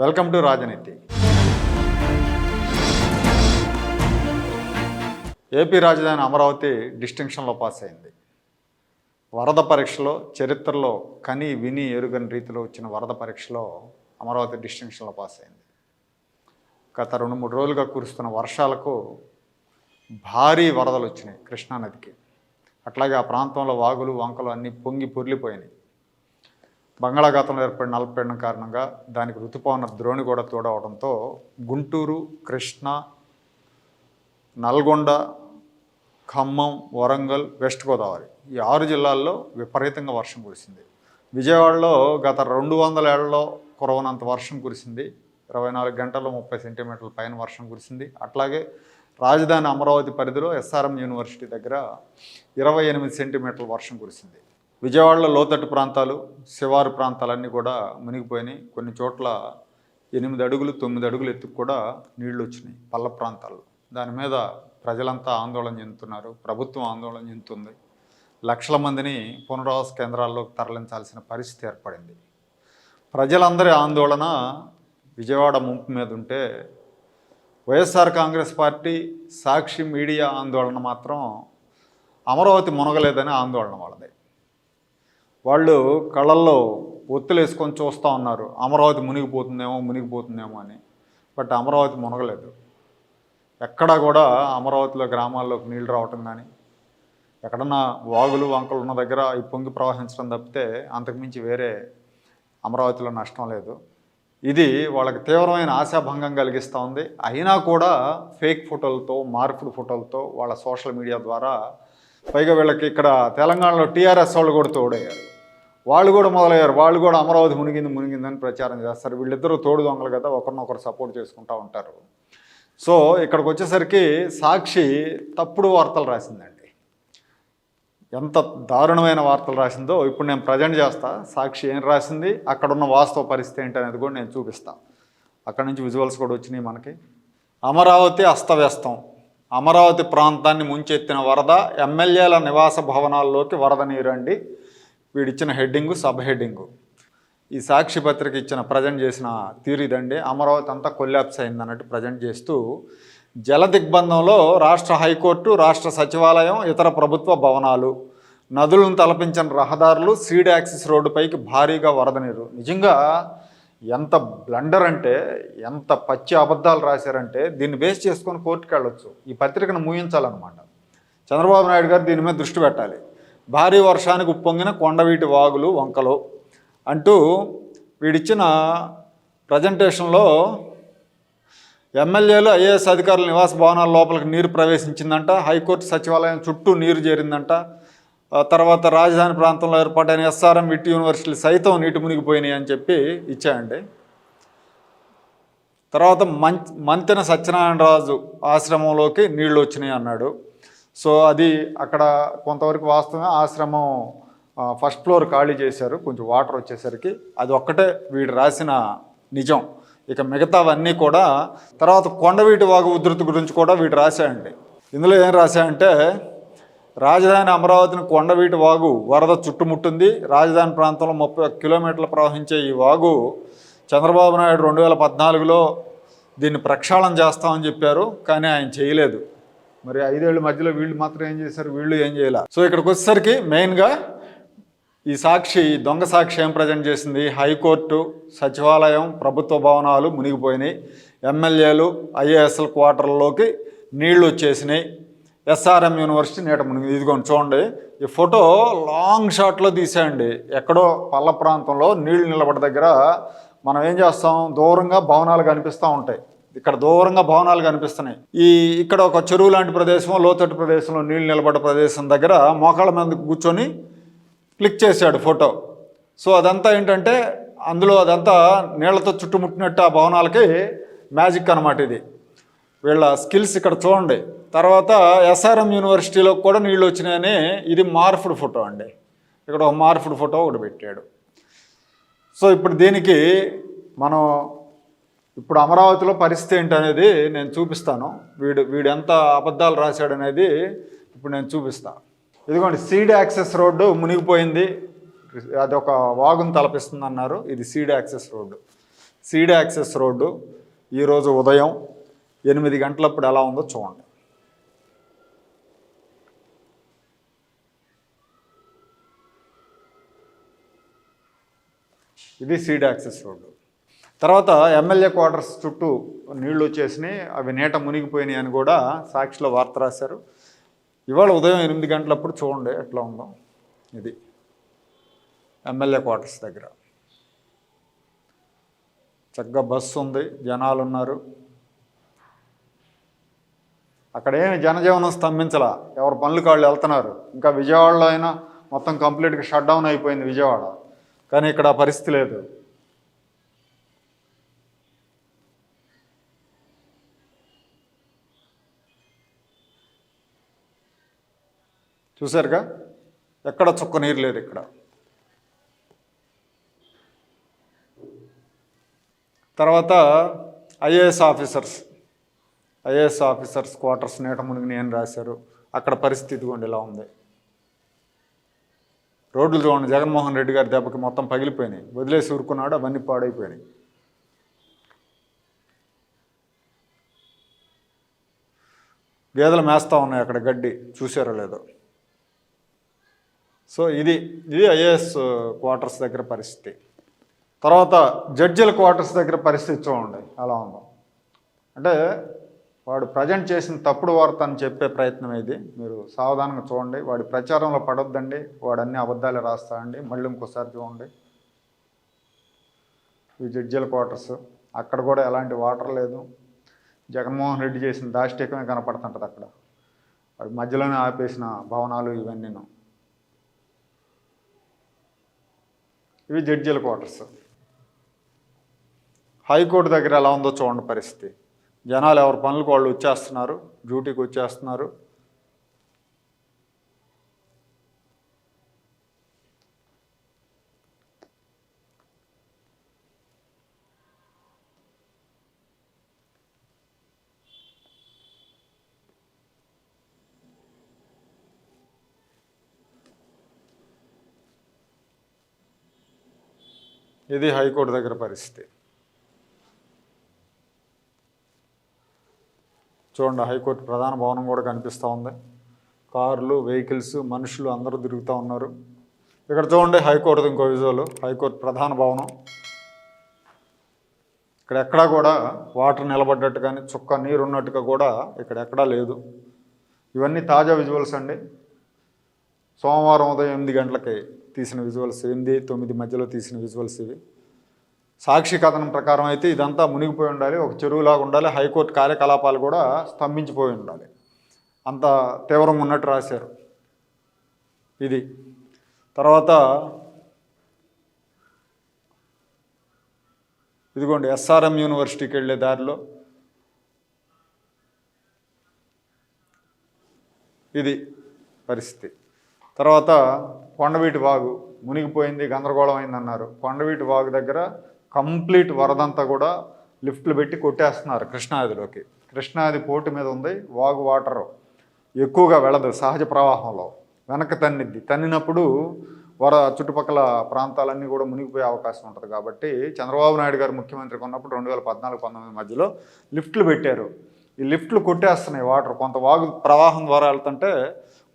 Welcome to రాజనీతి. AP రాజధాని Amaravati డిస్టింక్షన్లో pass అయింది. వరద పరీక్షలో చరిత్రలో కని విని ఎరుగని రీతిలో వచ్చిన వరద పరీక్షలో అమరావతి డిస్టింక్షన్లో పాస్ అయింది. గత రెండు మూడు రోజులుగా కురుస్తున్న వర్షాలకు భారీ వరదలు వచ్చినాయి కృష్ణానదికి. అట్లాగే ఆ ప్రాంతంలో వాగులు వంకలు అన్నీ పొంగి పొర్లిపోయినాయి. బంగాళాఖాతంలో ఏర్పడిన అల్పపీడనం కారణంగా దానికి ఋతుపవన ద్రోణి కూడా తోడవడంతో గుంటూరు కృష్ణా నల్గొండ ఖమ్మం వరంగల్ వెస్ట్ గోదావరి ఈ ఆరు జిల్లాల్లో విపరీతంగా వర్షం కురిసింది. విజయవాడలో గత రెండు వందల ఏళ్ళలో కురవనంత వర్షం కురిసింది. ఇరవై నాలుగు గంటల్లో ముప్పై సెంటీమీటర్ల పైన వర్షం కురిసింది. అట్లాగే రాజధాని అమరావతి పరిధిలో ఎస్ఆర్ఎం యూనివర్సిటీ దగ్గర ఇరవై ఎనిమిది సెంటీమీటర్ల వర్షం కురిసింది. విజయవాడలో లోతట్టు ప్రాంతాలు శివారు ప్రాంతాలన్నీ కూడా మునిగిపోయినాయి. కొన్ని చోట్ల ఎనిమిది అడుగులు తొమ్మిది అడుగులు ఎత్తుకు కూడా నీళ్ళు వచ్చినాయి పల్ల ప్రాంతాల్లో. దాని మీద ప్రజలంతా ఆందోళన చెందుతున్నారు ప్రభుత్వం ఆందోళన చెందుతుంది. లక్షల మందిని పునరావాస కేంద్రాల్లోకి తరలించాల్సిన పరిస్థితి ఏర్పడింది. ప్రజలందరి ఆందోళన విజయవాడ ముంపు మీద ఉంటే YSR Congress party Sakshi media ఆందోళన మాత్రం అమరావతి మునగలేదని ఆందోళన వాళ్ళది. వాళ్ళు కళ్ళల్లో ఒత్తులు వేసుకొని చూస్తూ ఉన్నారు. అమరావతి మునిగిపోతుందేమో మునిగిపోతుందేమో అని. బట్ అమరావతి మునగలేదు. ఎక్కడా కూడా అమరావతిలో గ్రామాల్లోకి నీళ్ళు రావటం కానీ ఎక్కడన్నా వాగులు వంకలు ఉన్న దగ్గర ఈ పొంగి ప్రవహించడం తప్పితే అంతకుమించి వేరే అమరావతిలో నష్టం లేదు. ఇది వాళ్ళకి తీవ్రమైన ఆశాభంగం కలిగిస్తూ ఉంది. అయినా కూడా ఫేక్ ఫోటోలతో మార్పుడు ఫోటోలతో వాళ్ళ సోషల్ మీడియా ద్వారా పైగా వీళ్ళకి ఇక్కడ తెలంగాణలో టీఆర్ఎస్ వాళ్ళు కూడా తోడయ్యారు. వాళ్ళు కూడా మొదలయ్యారు. వాళ్ళు కూడా అమరావతి మునిగింది మునిగిందని ప్రచారం చేస్తారు. వీళ్ళిద్దరూ తోడు దొంగలు కదా ఒకరినొకరు సపోర్ట్ చేసుకుంటూ ఉంటారు. సో ఇక్కడికి వచ్చేసరికి సాక్షి తప్పుడు వార్తలు రాసిందండి. ఎంత దారుణమైన వార్తలు రాసిందో ఇప్పుడు నేను ప్రజెంట్ చేస్తా. సాక్షి ఏం రాసింది అక్కడున్న వాస్తవ పరిస్థితి ఏంటి అనేది కూడా నేను చూపిస్తాను అక్కడ నుంచి విజువల్స్ కూడా వచ్చినాయి మనకి. అమరావతి అస్తవ్యస్తం. అమరావతి ప్రాంతాన్ని ముంచెత్తిన వరద ఎమ్మెల్యేల నివాస భవనాల్లోకి వరద నీరండి. వీడిచ్చిన హెడ్డింగు సబ్ హెడ్డింగు. ఈ సాక్షి పత్రిక ఇచ్చిన ప్రజెంట్ చేసిన తీరు ఇదండి. అమరావతి అంతా కొల్లాప్స్ అయింది అన్నట్టు ప్రజెంట్ చేస్తూ జల దిగ్బంధంలో రాష్ట్ర హైకోర్టు రాష్ట్ర సచివాలయం ఇతర ప్రభుత్వ భవనాలు నదులను తలపించిన రహదారులు సీడ్ యాక్సిస్ రోడ్డుపైకి భారీగా వరద నీరు. నిజంగా ఎంత బ్లండర్ అంటే ఎంత పచ్చి అబద్ధాలు రాశారంటే దీన్ని బేస్ చేసుకొని కోర్టుకు వెళ్ళొచ్చు. ఈ పత్రికను మూయించాలన్నమాట. చంద్రబాబు నాయుడు గారు దీని మీద దృష్టి పెట్టాలి. భారీ వర్షానికి ఉప్పొంగిన కొండవీటి వాగులు వంకలు అంటూ వీడిచ్చిన ప్రజెంటేషన్లో ఎమ్మెల్యేలు ఐఏఎస్ అధికారుల నివాస భవనాల లోపలికి నీరు ప్రవేశించిందంట. హైకోర్టు సచివాలయం చుట్టూ నీరు చేరిందంట. తర్వాత రాజధాని ప్రాంతంలో ఏర్పాటైన ఎస్ఆర్ఎం విట్ యూనివర్సిటీలు సైతం నీటి మునిగిపోయినాయి అని చెప్పి ఇచ్చాయండి. తర్వాత మం మంతెన సత్యనారాయణరాజు ఆశ్రమంలోకి నీళ్ళు వచ్చినాయి అన్నాడు. సో అది అక్కడ కొంతవరకు వాస్తవమే ఆశ్రమం ఫస్ట్ ఫ్లోర్ ఖాళీ చేశారు. కొంచెం వాటర్ వచ్చేసరికి అది ఒక్కటే వీడు రాసిన నిజం. ఇక మిగతావన్నీ కూడా తర్వాత కొండవీటి వాగు ఉధృతి గురించి కూడా వీడు రాశాయండి ఇందులో ఏం రాశాయంటే రాజధాని అమరావతిని కొండవీటి వాగు వరద చుట్టుముట్టింది. రాజధాని ప్రాంతంలో ముప్పై ఒక్క కిలోమీటర్లు ప్రవహించే ఈ వాగు చంద్రబాబు నాయుడు రెండు వేల పద్నాలుగులో దీన్ని ప్రక్షాళన చేస్తామని చెప్పారు కానీ ఆయన చేయలేదు. మరి ఐదేళ్ళ మధ్యలో వీళ్ళు మాత్రం ఏం చేశారు? వీళ్ళు ఏం చేయాల. సో ఇక్కడికి వచ్చేసరికి మెయిన్గా ఈ సాక్షి దొంగ సాక్షి ఏం ప్రజెంట్ చేసింది? హైకోర్టు సచివాలయం ప్రభుత్వ భవనాలు మునిగిపోయినాయి. ఎమ్మెల్యేలు ఐఏఎస్ఎల్ క్వార్టర్లలోకి నీళ్ళు వచ్చేసినాయి. ఎస్ఆర్ఎం యూనివర్సిటీ నేట మునిగింది ఇదిగోండి చూడండి ఈ ఫోటో లాంగ్ షాట్లో తీసేయండి. ఎక్కడో పల్ల ప్రాంతంలో నీళ్ళు నిలబడ దగ్గర మనం ఏం చేస్తాం? దూరంగా భవనాలు కనిపిస్తూ ఉంటాయి. ఇక్కడ దూరంగా భవనాలు కనిపిస్తున్నాయి. ఈ ఇక్కడ ఒక చెరువు లాంటి ప్రదేశం లోతట్టు ప్రదేశంలో నీళ్ళు నిలబడ్డ ప్రదేశం దగ్గర మోకాళ్ళ మీద కూర్చొని క్లిక్ చేశాడు ఫోటో. సో అదంతా ఏంటంటే అందులో అదంతా నీళ్ళతో చుట్టుముట్టినట్టు ఆ భవనాలకి మ్యాజిక్ అనమాట ఇది. వీళ్ళ స్కిల్స్ ఇక్కడ చూడండి. తర్వాత ఎస్ఆర్ఎం యూనివర్సిటీలో కూడా నీళ్ళు వచ్చినాయని ఇది మార్ఫుడ్ ఫోటో అండి. ఇక్కడ ఒక మార్ఫుడ్ ఫోటో ఒకటి పెట్టాడు. సో ఇప్పుడు దీనికి మనం ఇప్పుడు అమరావతిలో పరిస్థితి ఏంటనేది నేను చూపిస్తాను. వీడు వీడు ఎంత అబద్ధాలు రాశాడనేది ఇప్పుడు నేను చూపిస్తాను ఇదిగోండి సీడ్ యాక్సెస్ రోడ్డు మునిగిపోయింది. అది ఒక వాగును తలపిస్తుంది అన్నారు ఇది seed access road. Seed access road ఈరోజు ఉదయం ఎనిమిది గంటలప్పుడు ఎలా ఉందో చూడండి. ఇది సీడ్ యాక్సెస్ రోడ్డు. తర్వాత ఎమ్మెల్యే క్వార్టర్స్ చుట్టూ నీళ్ళు వచ్చేసినాయి అవి నీట మునిగిపోయినాయి అని కూడా సాక్షిలో వార్త రాశారు. ఇవాళ ఉదయం ఎనిమిది గంటలప్పుడు చూడండి ఎట్లా ఉందో ఇది. ఎమ్మెల్యే క్వార్టర్స్ దగ్గర. చక్కగా బస్సు ఉంది జనాలు ఉన్నారు. అక్కడేమి జనజీవనం స్తంభించలా ఎవరు పనులు కాళ్ళు వెళ్తున్నారు. ఇంకా విజయవాడలో అయినా మొత్తం కంప్లీట్గా షట్ డౌన్ అయిపోయింది విజయవాడ. కానీ ఇక్కడ ఆ పరిస్థితి లేదు. చూసారుగా ఎక్కడ చుక్క నీరు లేదు ఇక్కడ. తర్వాత IAS officers IAS officers quarters నేట మునిగిని నేను రాశారు? అక్కడ పరిస్థితి ఇదిగోండి ఇలా ఉంది. రోడ్లు చూడండి జగన్మోహన్ రెడ్డి గారి దెబ్బకి మొత్తం పగిలిపోయినాయి. వదిలేసి ఊరుకున్నాడు అవన్నీ పాడైపోయినాయి. గేదెలు మేస్తా ఉన్నాయి అక్కడ గడ్డి చూసారో లేదో. సో ఇది ఇది ఐఏఎస్ క్వార్టర్స్ దగ్గర పరిస్థితి. తర్వాత జడ్జిల క్వార్టర్స్ దగ్గర పరిస్థితి చూడండి అలా ఉందో. అంటే వాడు ప్రజెంట్ చేసిన తప్పుడు వార్త అని చెప్పే ప్రయత్నం ఇది. మీరు సావధానంగా చూడండి. వాడి ప్రచారంలో పడొద్దండి. వాడు అన్ని అబద్ధాలు రాస్తాడండి. మళ్ళీ ఇంకోసారి చూడండి. ఈ జడ్జిల క్వార్టర్స్. అక్కడ కూడా ఎలాంటి వాటర్ లేదు. జగన్మోహన్ రెడ్డి చేసిన దాష్టికమే కనపడుతుంటుంది అక్కడ. వాడి మధ్యలోనే ఆపేసిన భవనాలు ఇవన్నీను. ఇవి జడ్జిల క్వార్టర్స్. హైకోర్టు దగ్గర ఎలా ఉందో చూడండి పరిస్థితి. జనాలు ఎవరి పనులకు వాళ్ళు వచ్చేస్తున్నారు డ్యూటీకి వచ్చేస్తున్నారు. ఇది హైకోర్టు దగ్గర పరిస్థితి. చూడండి హైకోర్టు ప్రధాన భవనం కూడా కనిపిస్తూ ఉంది. కార్లు వెహికల్స్ మనుషులు అందరూ తిరుగుతూ ఉన్నారు. ఇక్కడ చూడండి హైకోర్టు ఇంకో విజువల్. హైకోర్టు ప్రధాన భవనం. ఇక్కడ ఎక్కడా కూడా వాటర్ నిలబడ్డట్టు కానీ చుక్క నీరు ఉన్నట్టుగా కూడా ఇక్కడ ఎక్కడా లేదు. ఇవన్నీ తాజా విజువల్స్ అండి. సోమవారం ఉదయం ఎనిమిది గంటలకి తీసిన విజువల్స్. ఎనిమిది తొమ్మిది మధ్యలో తీసిన విజువల్స్ ఇవి. సాక్షి కథనం ప్రకారం అయితే ఇదంతా మునిగిపోయి ఉండాలి ఒక చెరువులాగా ఉండాలి హైకోర్టు కార్యకలాపాలు కూడా స్తంభించిపోయి ఉండాలి. అంత తీవ్రంగా ఉన్నట్టు రాశారు. ఇది. తర్వాత ఇదిగోండి ఎస్ఆర్ఎం యూనివర్సిటీకి వెళ్ళే దారిలో ఇది పరిస్థితి. తర్వాత కొండవీటి వాగు మునిగిపోయింది గందరగోళం అయిందన్నారు కొండవీటి వాగు దగ్గర కంప్లీట్ వరదంతా కూడా లిఫ్ట్లు పెట్టి కొట్టేస్తున్నారు కృష్ణానదిలోకి కృష్ణానది పోటు మీద ఉంది వాగు వాటర్ ఎక్కువగా వెళ్ళదు సహజ ప్రవాహంలో. వెనక్కి తన్నిద్ది. తన్నినప్పుడు వర చుట్టుపక్కల ప్రాంతాలన్నీ కూడా మునిగిపోయే అవకాశం ఉంటుంది కాబట్టి చంద్రబాబు నాయుడు గారు ముఖ్యమంత్రికి ఉన్నప్పుడు రెండు వేల పద్నాలుగు పంతొమ్మిది మధ్యలో లిఫ్ట్లు పెట్టారు. ఈ లిఫ్ట్లు కొట్టేస్తున్నాయి వాటర్. కొంత వాగు ప్రవాహం ద్వారా వెళ్తుంటే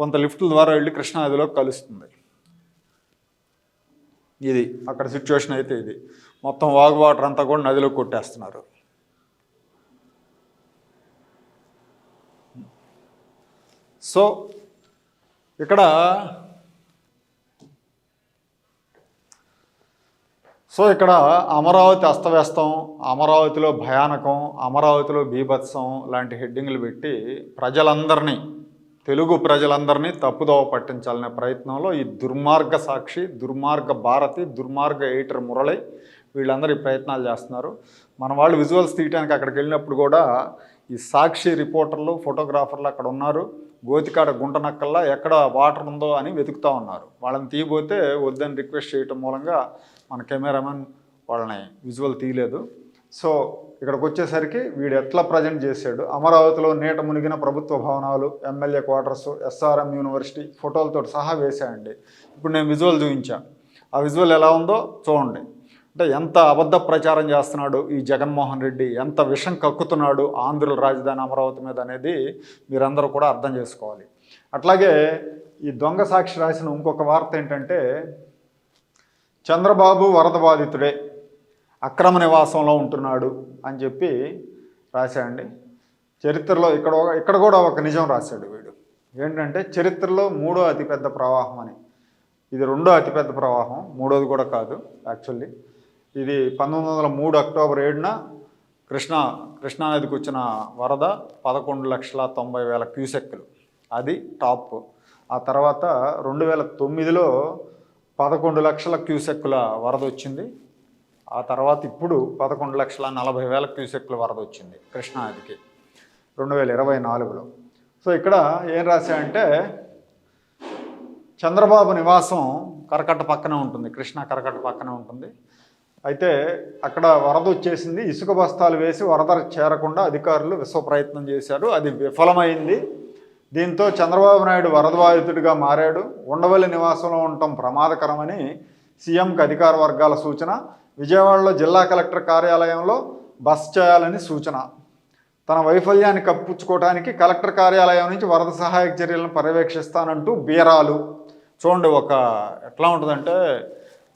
కొంత లిఫ్ట్ల ద్వారా వెళ్ళి కృష్ణానదిలోకి కలుస్తుంది. ఇది అక్కడ సిచ్యువేషన్ అయితే ఇది. మొత్తం వాగు వాటర్ అంతా కూడా నదిలో కొట్టేస్తున్నారు. సో ఇక్కడ సో ఇక్కడ అమరావతి అస్తవ్యస్తం అమరావతిలో భయానకం అమరావతిలో బీభత్సం లాంటి హెడ్డింగ్లు పెట్టి ప్రజలందరినీ తెలుగు ప్రజలందరినీ తప్పుదోవ పట్టించాలనే ప్రయత్నంలో ఈ దుర్మార్గ సాక్షి దుర్మార్గ భారతి దుర్మార్గ ఎయిటర్ మురళి వీళ్ళందరూ ప్రయత్నాలు చేస్తున్నారు. మన వాళ్ళు విజువల్స్ తీయడానికి అక్కడికి వెళ్ళినప్పుడు కూడా ఈ సాక్షి రిపోర్టర్లు ఫోటోగ్రాఫర్లు అక్కడ ఉన్నారు. గోతికాడ గుంట నక్కల్లా ఎక్కడ వాటర్ ఉందో అని వెతుకుతూ ఉన్నారు. వాళ్ళని తీయబోతే వద్దని రిక్వెస్ట్ చేయటం మూలంగా మన కెమెరామెన్ వాళ్ళని విజువల్ తీయలేదు. సో ఇక్కడికి వచ్చేసరికి వీడు ఎట్లా ప్రజెంట్ చేశాడు? అమరావతిలో నీట మునిగిన ప్రభుత్వ భవనాలు ఎమ్మెల్యే క్వార్టర్స్ ఎస్ఆర్ఎం యూనివర్సిటీ ఫోటోలతో సహా వేసాయండి ఇప్పుడు నేను విజువల్ చూపించాను. ఆ విజువల్ ఎలా ఉందో చూడండి. అంటే ఎంత అబద్ధ ప్రచారం చేస్తున్నాడు ఈ జగన్మోహన్ రెడ్డి ఎంత విషం కక్కుతున్నాడు ఆంధ్రుల రాజధాని అమరావతి మీద అనేది మీరందరూ కూడా అర్థం చేసుకోవాలి. అట్లాగే ఈ దొంగ సాక్షి రాసిన ఇంకొక వార్త ఏంటంటే చంద్రబాబు వరద బాధితుడే అక్రమ నివాసంలో ఉంటున్నాడు అని చెప్పి రాశాడండి. చరిత్రలో ఇక్కడ ఒక- ఇక్కడ కూడా ఒక నిజం రాశాడు వీడు. ఏంటంటే చరిత్రలో మూడో అతిపెద్ద ప్రవాహం అని. ఇది రెండో అతిపెద్ద ప్రవాహం మూడోది కూడా కాదు యాక్చువల్లీ. ఇది పంతొమ్మిది వందల మూడు అక్టోబర్ ఏడున కృష్ణా కృష్ణానదికి వచ్చిన వరద పదకొండు లక్షల తొంభై వేల క్యూసెక్కులు. అది టాప్. ఆ తర్వాత రెండు వేల తొమ్మిదిలో పదకొండు లక్షల క్యూసెక్కుల వరద వచ్చింది. ఆ తర్వాత ఇప్పుడు పదకొండు లక్షల నలభై వేల క్యూసెక్కుల వరద వచ్చింది కృష్ణానదికి రెండు వేల ఇరవై నాలుగులో. సో ఇక్కడ ఏం రాశాయంటే చంద్రబాబు నివాసం కరకట్ట పక్కనే ఉంటుంది కృష్ణా కరకట్ట పక్కనే ఉంటుంది. అయితే అక్కడ వరద వచ్చేసింది. ఇసుక బస్తాలు వేసి వరద చేరకుండా అధికారులు విశ్వ ప్రయత్నం చేశారు. అది విఫలమైంది. దీంతో చంద్రబాబు నాయుడు వరద బాధితుడిగా మారాడు. ఉండవల్లి నివాసంలో ఉండటం ప్రమాదకరమని సీఎంకి అధికార వర్గాల సూచన. విజయవాడలో జిల్లా కలెక్టర్ కార్యాలయంలో బస్ చేయాలని సూచన. తన వైఫల్యాన్ని కప్పించుకోవడానికి కలెక్టర్ కార్యాలయం నుంచి వరద సహాయక చర్యలను పర్యవేక్షిస్తానంటూ బీరాలు. చూడండి ఒక ఎట్లా ఉంటుందంటే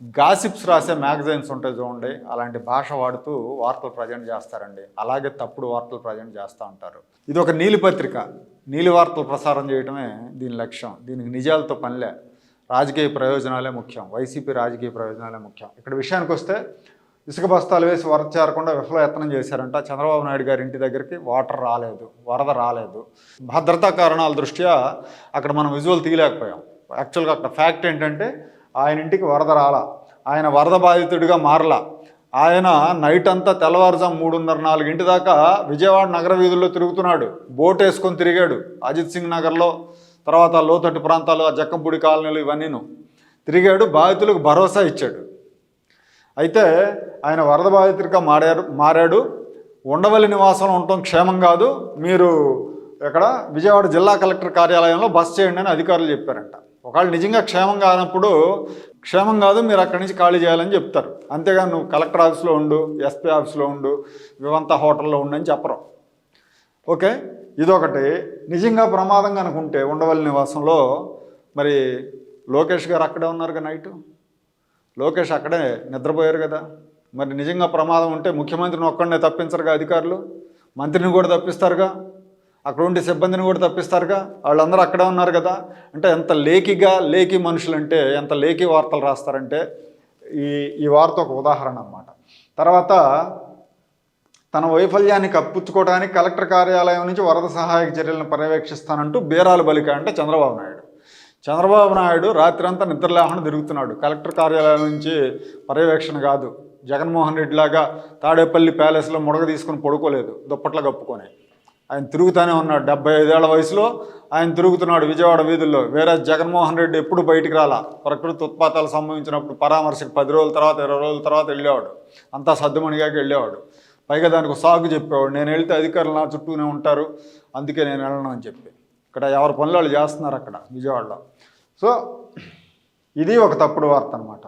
గాసిప్స్ రాసే మ్యాగజైన్స్ ఉంటాయి చూడండి అలాంటి భాష వాడుతూ వార్తలు ప్రజెంట్ చేస్తారండి. అలాగే తప్పుడు వార్తలు ప్రజెంట్ చేస్తూ ఉంటారు. ఇది ఒక నీలిపత్రిక. నీలి వార్తలు ప్రసారం చేయడమే దీని లక్ష్యం. దీనికి నిజాలతో పనిలే. రాజకీయ ప్రయోజనాలే ముఖ్యం. వైసీపీ రాజకీయ ప్రయోజనాలే ముఖ్యం. ఇక్కడ విషయానికి వస్తే ఇసుక బస్తాలు వేసి వరద చేరకుండా విఫలయత్నం చేశారంట చంద్రబాబు నాయుడు గారి ఇంటి దగ్గరికి. వాటర్ రాలేదు. వరద రాలేదు. భద్రతా కారణాల దృష్ట్యా అక్కడ మనం విజువల్ తీయలేకపోయాం. యాక్చువల్గా అక్కడ ఫ్యాక్ట్ ఏంటంటే ఆయన ఇంటికి వరద రాలా. ఆయన వరద బాధితుడిగా మారలా. ఆయన నైట్ అంతా తెల్లవారుజాము మూడున్నర నాలుగింటి దాకా విజయవాడ నగర వీధుల్లో తిరుగుతున్నాడు. బోట్ వేసుకొని తిరిగాడు అజిత్ సింగ్ నగర్లో తర్వాత లోతట్టు ప్రాంతాలు ఆ జక్కంపూడి కాలనీలు ఇవన్నీను. తిరిగాడు బాధితులకు భరోసా ఇచ్చాడు. అయితే ఆయన వరద బాధితుడిగా మారారు మారాడు. ఉండవల్లి నివాసంలో ఉండటం క్షేమం కాదు. మీరు ఇక్కడ విజయవాడ జిల్లా కలెక్టర్ కార్యాలయంలో బస్ చేయండి అని అధికారులు చెప్పారంట. ఒకవేళ నిజంగా క్షేమం కానప్పుడు క్షేమం కాదు మీరు అక్కడి నుంచి ఖాళీ చేయాలని చెప్తారు. అంతేగాని నువ్వు కలెక్టర్ ఆఫీస్లో ఉండు ఎస్పీ ఆఫీస్లో ఉండు వివంత హోటల్లో ఉండు అని చెప్పరు. ఓకే? ఇదొకటి. నిజంగా ప్రమాదం కనుకుంటే ఉండవల్లి నివాసంలో మరి లోకేష్ గారు అక్కడే ఉన్నారుగా నైటు? లోకేష్ అక్కడే నిద్రపోయారు కదా? మరి నిజంగా ప్రమాదం ఉంటే ముఖ్యమంత్రిని ఒక్కడనే తప్పించరుగా అధికారులు? మంత్రిని కూడా తప్పిస్తారుగా? అక్కడ ఉండే సిబ్బందిని కూడా తప్పిస్తారుగా? వాళ్ళందరూ అక్కడే ఉన్నారు కదా? అంటే ఎంత లేకిగా లేకి మనుషులు అంటే ఎంత లేకి వార్తలు రాస్తారంటే ఈ ఈ వార్త ఒక ఉదాహరణ అన్నమాట. తర్వాత తన వైఫల్యాన్ని కప్పించుకోవడానికి కలెక్టర్ కార్యాలయం నుంచి వరద సహాయక చర్యలను పర్యవేక్షిస్తానంటూ బీరాలు బలిక అంటే చంద్రబాబు నాయుడు. చంద్రబాబు నాయుడు రాత్రంతా నిద్ర లేకుండా తిరుగుతున్నాడు. కలెక్టర్ కార్యాలయం నుంచి పర్యవేక్షణ కాదు. జగన్మోహన్ రెడ్డి లాగా తాడేపల్లి ప్యాలెస్లో ముడగ తీసుకుని పడుకోలేదు. దుప్పట్ల కప్పుకొని. ఆయన తిరుగుతూనే ఉన్నాడు. డెబ్బై ఐదేళ్ళ వయసులో ఆయన తిరుగుతున్నాడు విజయవాడ వీధుల్లో. వేరే జగన్మోహన్ రెడ్డి ఎప్పుడు బయటికి రాలా? ప్రకృతి ఉత్పాతాలు సంభవించినప్పుడు పరామర్శకు పది రోజుల తర్వాత ఇరవై రోజుల తర్వాత వెళ్ళేవాడు. అంతా సర్దుమణిగాక వెళ్ళేవాడు. పైగా దానికి సాగు చెప్పేవాడు. నేను వెళ్తే అధికారులు నా చుట్టూనే ఉంటారు. అందుకే నేను వెళ్ళను అని చెప్పి. ఇక్కడ ఎవరి పనులు వాళ్ళు చేస్తున్నారు అక్కడ విజయవాడలో. సో ఇది ఒక తప్పుడు వార్త అనమాట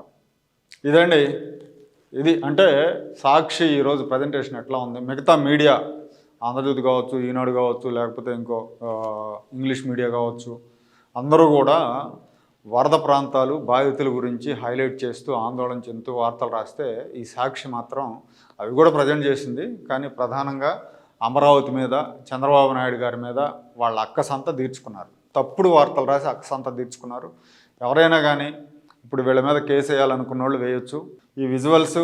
ఇదండి. ఇది అంటే సాక్షి ఈరోజు ప్రజెంటేషన్ ఎట్లా ఉంది? మిగతా మీడియా ఆంధ్రజ్యోతి కావచ్చు ఈనాడు కావచ్చు లేకపోతే ఇంకో ఇంగ్లీష్ మీడియా కావచ్చు అందరూ కూడా వరద ప్రాంతాలు బాధితుల గురించి హైలైట్ చేస్తూ ఆందోళన చెందుతూ వార్తలు రాస్తే ఈ సాక్షి మాత్రం అవి కూడా ప్రజెంట్ చేసింది. కానీ ప్రధానంగా అమరావతి మీద చంద్రబాబు నాయుడు గారి మీద వాళ్ళ అక్కసంతా తీర్చుకున్నారు. తప్పుడు వార్తలు రాసి అక్కసంతా తీర్చుకున్నారు. ఎవరైనా కానీ ఇప్పుడు వీళ్ళ మీద కేసు వేయాలనుకున్న వాళ్ళు వేయొచ్చు. ఈ విజువల్స్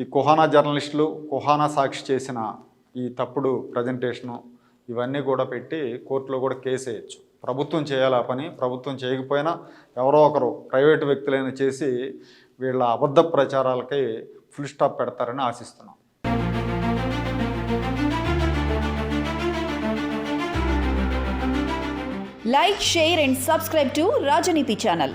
ఈ కుహానా జర్నలిస్టులు కుహానా సాక్షి చేసిన ఈ తప్పుడు ప్రజెంటేషను ఇవన్నీ కూడా పెట్టి కోర్టులో కూడా కేసు వేయచ్చు. ప్రభుత్వం చేయాలి ఆ పని ప్రభుత్వం చేయకపోయినా ఎవరో ఒకరు ప్రైవేటు వ్యక్తులైనా చేసి వీళ్ళ అబద్ధ ప్రచారాలకి ఫుల్ స్టాప్ పెడతారని ఆశిస్తున్నాం. Like share and subscribe to Rajaneethi channel